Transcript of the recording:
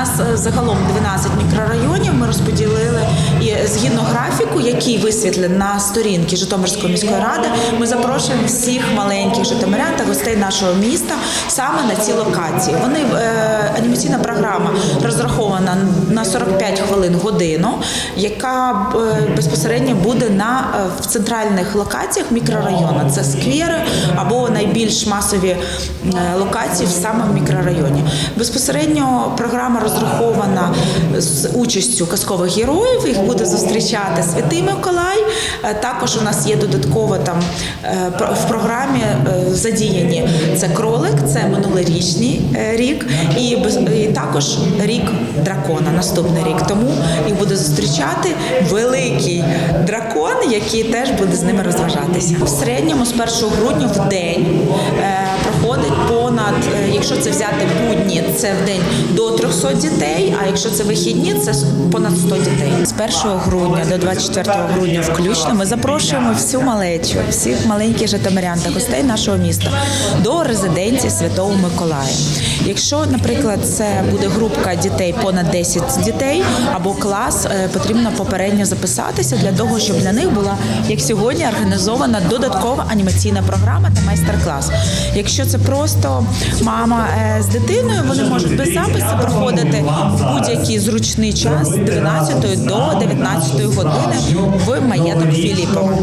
нас е, загалом 12 мікрорайонів. Ми розподілили згідно графіку, який висвітлений на сторінці Житомирської міської ради. Ми запрошуємо всіх маленьких житомирян та гостей нашого міста саме на ці локації. Вони е, анімаційна програма розрахована на 45 хвилин годину, яка е, безпосередньо буде на е, в центральних локаціях мікрорайону. Це сквери або найбільш масові е, локації в саме в мікрорайоні. Безпосередньо програма розрахована з участю казкових героїв. Їх буде зустрічати Святий Миколай. Е, Також у нас є додатково там е, в програмі е, задіяні це кролик, це минулорічний рік, і, також рік дракона, наступний рік. Тому їх буде зустрічати великий дракон, який теж буде з ними розважатися. В середньому з 1 грудня в день понад, е, якщо це взяти будні, це в день до 300 дітей. А якщо це вихідні, це понад 100 дітей. З 1 грудня до 24 грудня включно ми запрошуємо всю малечу, всіх маленьких житомирян та гостей нашого міста до резиденції Святого Миколая. Якщо, наприклад, це буде групка дітей понад 10 дітей або клас, е, потрібно попередньо записатися для того, щоб для них була, як сьогодні, організована додаткова анімаційна програма та майстер-клас. Якщо це просто мама е, з дитиною, вони можуть без запису проходити в будь-який зручний час з 12 до 19 години в маєток Філіпова.